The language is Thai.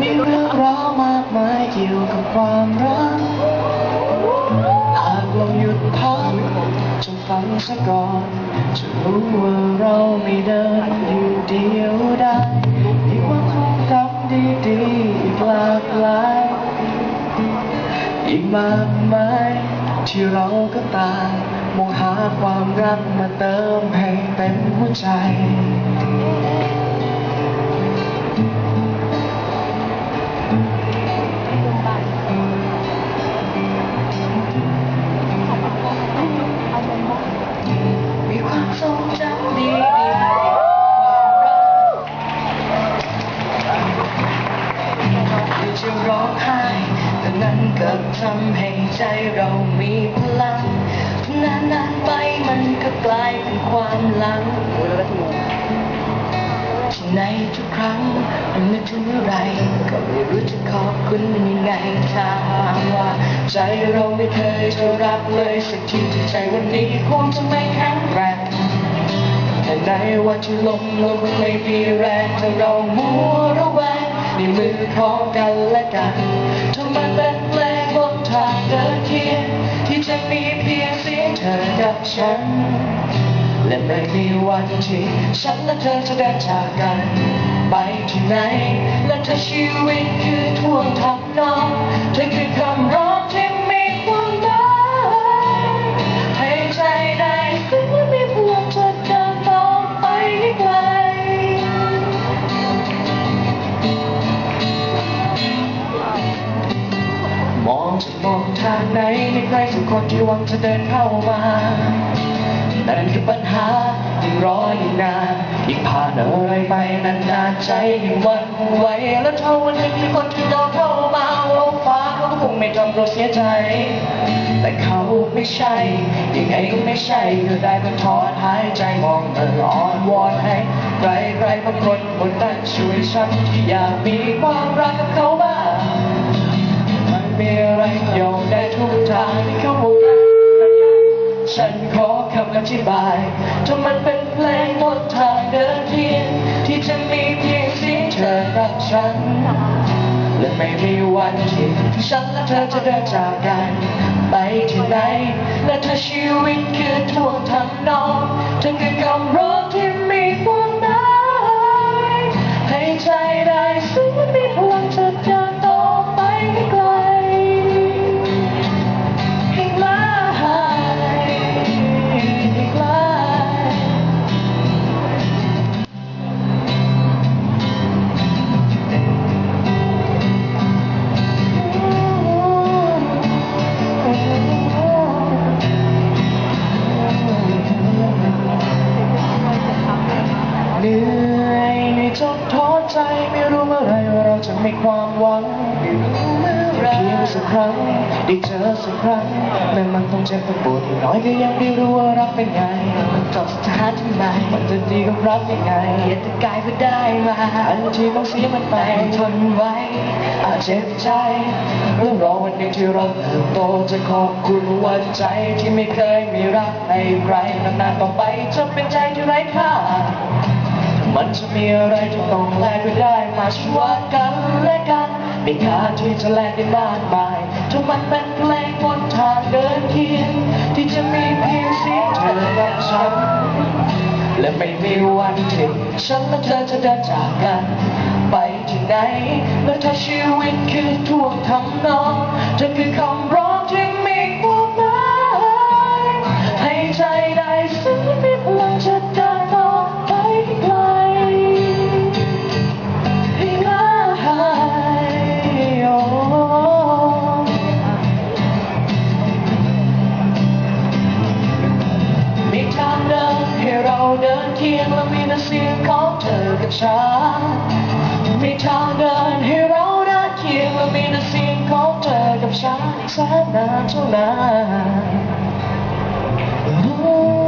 มีเรื่องราวมากมายเกี่ยวกับความรัก หากเราหยุดพักจะฟังซะก่อน จะรู้ว่าเราไม่เดินอยู่เดียวได้มีความทรงจำดีๆอีกหลากหลายอีกมากมายที่เราก็ตามมองหาความรักมาเติมให้เต็มหัวใจ ก็ไม่รู้จะขอบคุณยังไงถ้าหากว่า ใจเราไม่เคยจะรับเลยสักทีที่ใจวันนี้คงจะไม่แข็งแรงแต่ในวันที่ลมลมไม่มีแรงถ้าเรามัวระแวงในมือของกันและกันถ้ามันเป็นเพลงบนทางเดินเคียงที่จะมีเพียงเสียงเธอกับฉัน และไม่มีวันที่ฉันและเธอจะได้จากกัน ไปที่ไหน วิตคือท่วงทำนองเธอคือคำร้องที่มีความหมายให้ใจได้ซึ้งและมีพลังจะเดินต่อไปให้ไกลมองจะมองทางไหนในใครสักคนที่หวังจะเดินเข้ามา นั่นคือปัญหายิ่รอยิ่นานยิ่งผ่านอะไรไปนานๆใจยิ่งวันไหวแล้วถ้าวันหนึ่มีคนที่รอเข้ามาโลกฟ้าเขาคงไม่ทำเราเสียใจแต่เขาไม่ใช่ ยังไงก็ไม่ใช่ก็ได้ก็ถอนหายใจมองเอออ่อนวอนให้ใครใครบางคนบนนั้นช่วยฉันที่อยากมีความรักกับเขาบ้าง บายถ้ามันเป็นเพลงบนทางเดินเทียนที่จะมีเพียงเสียงเธอรักฉัน และไม่มีวันที่ฉันและเธอจะเดินจากกัน ไปที่ไหน และถ้าชีวิตคือท่วงทำนองเธอคือคำร้องที่มีความ เมื่อไรว่าเราจะมีความหวังได้เพียงสักครั้งได้เจอสักครั้งแม้มันต้องเจ็บต้องปวดน้อยก็ยังได้รู้ว่ารักเป็นไงมันจบสถานที่ไหนมันจะดีกับรักยังไงอยากจะกลายเพื่อได้มาอันที่ต้องเสียมันไปทนไว้อาจเจ็บใจเรื่องรอวันหนึ่งที่เราเติบโตจะขอบคุณว่าใจที่ไม่เคยมีรักให้ใครนานๆต่อไปจะเป็นใจที่ไร้ค่า มันจะมีอะไรที่ต้องแลกไม่ได้มาช่วยกันและกันมีค่าที่จะแลกได้มากมายถ้ามันเป็นเพลงบนทางเดินเคียงที่จะมีเพียงเสียงเธอกับฉันและไม่มีวันที่ฉันและเธอจะเดินจากกัน ไปที่ไหนและถ้าชีวิตคือท่วงทำนอง เดินเคียงและมีแต่เสียงของเธอกับฉันมีทางเดินให้เราเดินเคียงและมีแต่เสียงของเธอกับฉันแสนนานเท่านาน